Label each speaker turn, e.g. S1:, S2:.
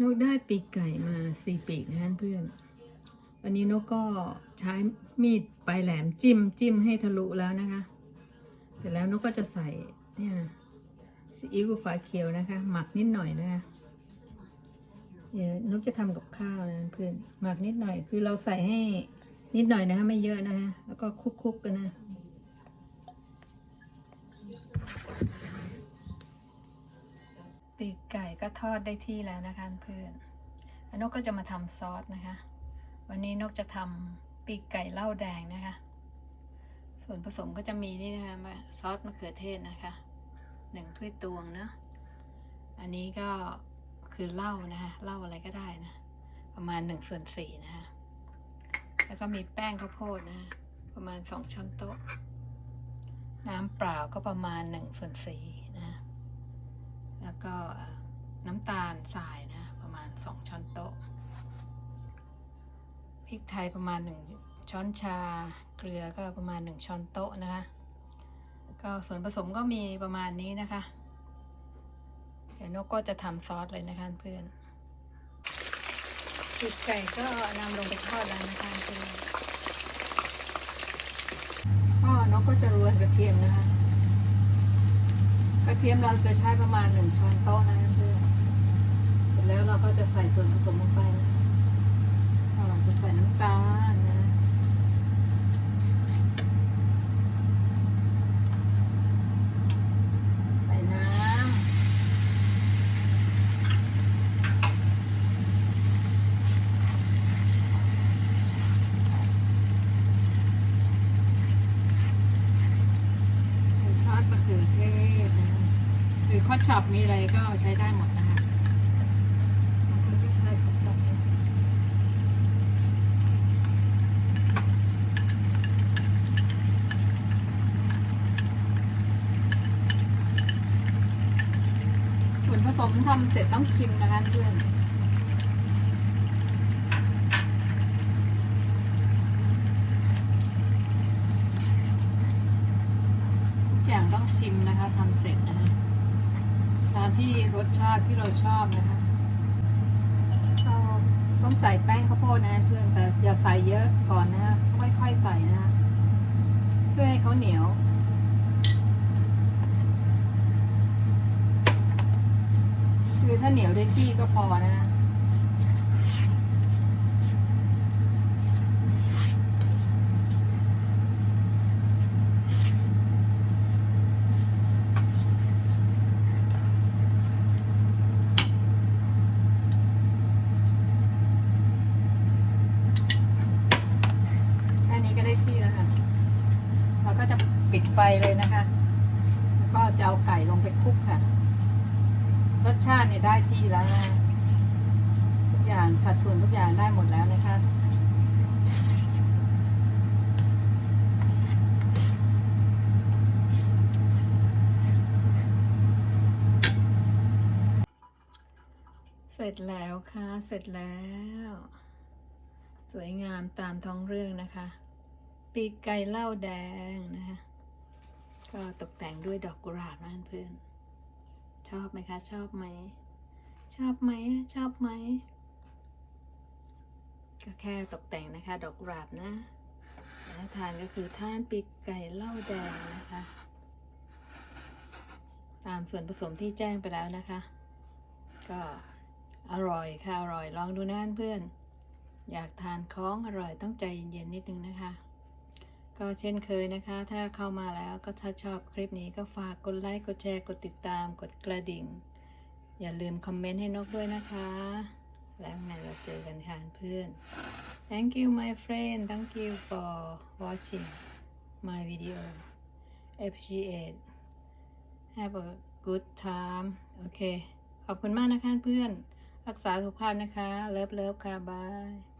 S1: นกได้ปีกไก่มาสี่ปีกนะเพื่อน วันนี้นกก็ใช้มีดปลายแหลมจิ้มจิ้มให้ทะลุแล้วนะคะ เสร็จแล้วนกก็จะใส่เนี่ยซีอิ๊วฝาเขียวนะคะ หมักนิดหน่อยนะคะเดี๋ยวนกจะทำกับข้าวนะเพื่อนหมักนิดหน่อยคือเราใส่ให้นิดหน่อยนะคะไม่เยอะนะคะแล้วก็คลุกๆกันนะ ทอดได้ที่แล้วนะคะเพื่อนนกก็จะมาทำซอสนะคะ วันนี้นกจะทำปีกไก่เหล้าแดงนะคะ ส่วนผสมก็จะมีนี่นะคะมาซอสมะเขือเทศนะคะหนึ่งถ้วยตวงนะอันนี้ก็คือเหล้านะคะเหล้าอะไรก็ได้นะ ประมาณหนึ่งส่วนสี่นะคะแล้วก็มีแป้งข้าวโพดนะ ประมาณสองช้อนโต๊ะ น้ำเปล่าก็ประมาณหนึ่งส่วนสี่นะ แล้วก็ น้ำตาลทรายนะ ประมาณสองช้อนโต๊ะ พริกไทยประมาณหนึ่งช้อนชา เกลือก็ประมาณหนึ่งช้อนโต๊ะนะคะ ก็ส่วนผสมก็มีประมาณนี้นะคะ เดี๋ยวนกก็จะทำซอสเลยนะคะเพื่อนปีกไก่ก็นำลงไปทอดแล้วนะคะเพื่อนก็นกก็จะโรยกระเทียมนะคะกระเทียมเราจะใช้ประมาณหนึ่งช้อนโต๊ะนะเพื่อน จแล้วเราก็จะใส่ส่วนผสมลงไปเราจะใส่น้ำตาลนะใส่น้ำใส่ซอสมะเขือเทศนะหรือข้อช็อปมีอะไรก็ใช้ได้หมดนะคะใช้ข้อช็อปนะ สมทำเสร็จต้องชิมนะคะเพื่อนทุกอย่างต้องชิมนะคะทำเสร็จนะคะตามที่รสชาติที่เราชอบนะคะเราต้องใส่แป้งข้าวโพดนะเพื่อนแต่อย่าใส่เยอะก่อนนะคะค่อยๆใส่นะคะเพื่อให้เขาเหนียว คือถ้า เหนียวได้ที่ก็พอนะคะแค่นี้ก็ได้ที่แล้วค่ะเราก็จะปิดไฟเลยนะคะ แล้วก็จะเอาไก่ลงไปคลุกค่ะ รสชาติเนี่ยได้ที่แล้วนะทุกอย่างสัดส่วนทุกอย่างได้หมดแล้วนะคะเสร็จแล้วค่ะ เสร็จแล้ว สวยงามตามท้องเรื่องนะคะ ปีกไก่เหล้าแดงนะคะ ก็ตกแต่งด้วยดอกกุหลาบนะเพื่อน ชอบไหมคะ ชอบไหม ชอบไหม ชอบไหม ก็แค่ตกแต่งนะคะ ดอกกลาบนะแล้วทานก็คือทานปีกไก่เหล้าแดงนะคะ ตามส่วนผสมที่แจ้งไปแล้วนะคะ ก็อร่อยค่ะ อร่อยลองดูนะเพื่อน อยากทานของอร่อยต้องใจเย็นๆนิดนึงนะคะ ก็เช่นเคยนะคะ ถ้าเข้ามาแล้วก็ถ้าชอบคลิปนี้ก็ฝากกดไลค์ กดแชร์ กดติดตาม กดกระดิ่ง อย่าลืมคอมเมนต์ให้นกด้วยนะคะ แล้วไงเราเจอกันค่ะเพื่อน thank you my friend thank you for watching my video appreciate have a good time โอเค ขอบคุณมากนะคะเพื่อน รักษาสุขภาพนะคะ เลิฟเลิฟค่ะบาย